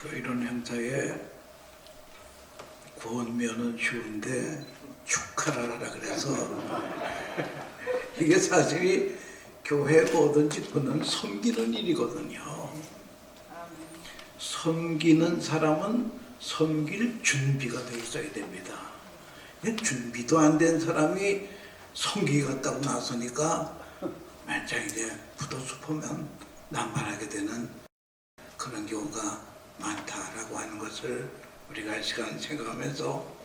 그 이런 행사에 구원면은 쉬운데 축하를 하라 그래서 이게 사실이 교회 뭐든지 그는 섬기는 일이거든요. 섬기는 사람은 섬길 준비가 돼 있어야 됩니다. 준비도 안 된 사람이 섬기겠다고 나서니까 만약 이제 부도수보면 남발하게 되는 그런 경우가 많다라고 하는 것을 우리가 이 시간 생각하면서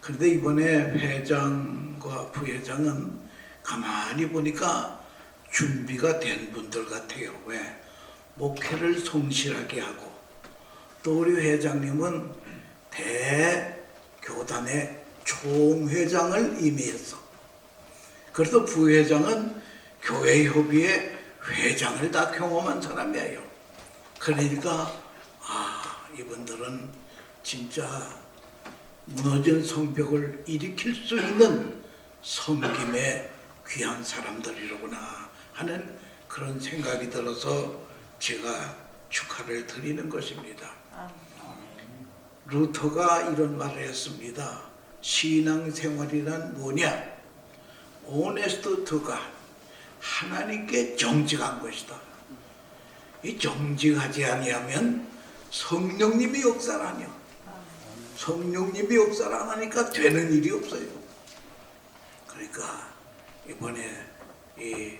그런데 이번에 회장과 부회장은 가만히 보니까 준비가 된 분들 같아요. 왜? 목회를 성실하게 하고 또 우리 회장님은 대교단의 총회장을 임의했어. 그래서 부회장은 교회협의회 회장을 다 경험한 사람이에요. 그러니까 아 이분들은 진짜 무너진 성벽을 일으킬 수 있는 섬김의 귀한 사람들이로구나 하는 그런 생각이 들어서 제가 축하를 드리는 것입니다. 루터가 이런 말을 했습니다. 신앙생활이란 뭐냐? 오네스트 투가 하나님께 정직한 것이다. 이 정직하지 아니하면 성령님이 역사를 하냐? 성령님이 하니까 되는 일이 없어요. 그러니까 이번에 이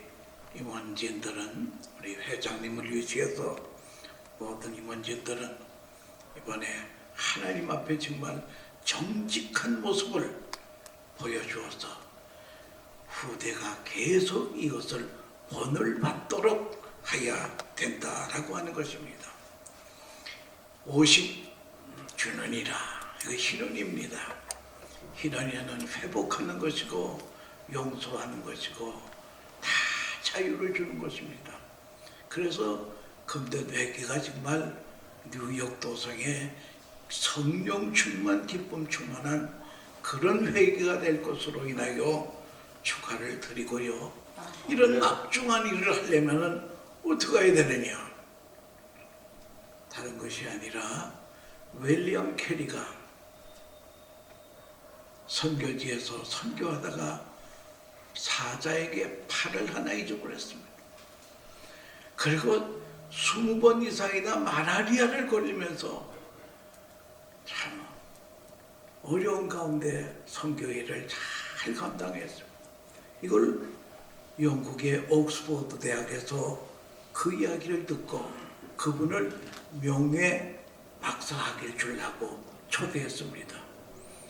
임원진들은 우리 회장님을 위시해서 모든 임원진들은 이번에 하나님 앞에 정말 정직한 모습을 보여주어서 후대가 계속 이것을 본을 받도록 해야 된다라고 하는 것입니다. 50 주년이라 이거 희년입니다. 희년에는 회복하는 것이고 용서하는 것이고 다 자유를 주는 것입니다. 그래서 금대 회개가 정말 뉴욕 도성에 성령 충만 기쁨 충만한 그런 회개가 될 것으로 인하여 축하를 드리고요. 이런 막중한 일을 하려면은 어떻게 해야 되느냐? 다른 것이 아니라 윌리엄 캐리가 선교지에서 선교하다가 사자에게 팔을 하나 잊어버렸습니다. 그리고 20번 이상이나 마라리아를 걸리면서 참 어려운 가운데 선교일을 잘 감당했습니다. 이걸 영국의 옥스포드 대학에서 그 이야기를 듣고 그분을 명예 박사학위를 주려고 초대했습니다.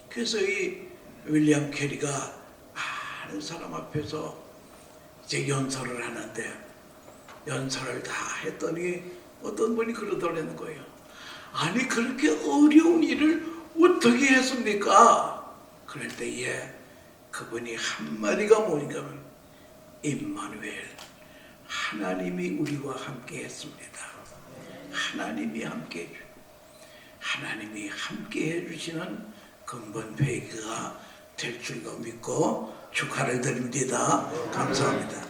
그래서 이 윌리엄 캐리가 많은 사람 앞에서 이제 연설을 하는데 연설을 다 했더니 어떤 분이 그러더라는 거예요. 아니 그렇게 어려운 일을 어떻게 했습니까? 그럴 때에 그분이 한마디가 뭐니까 임마누엘 하나님이 우리와 함께 했습니다. 하나님이 함께 해주 하나님이 함께 해주시는 근본 회개가 될 줄로 믿고 축하를 드립니다. 감사합니다.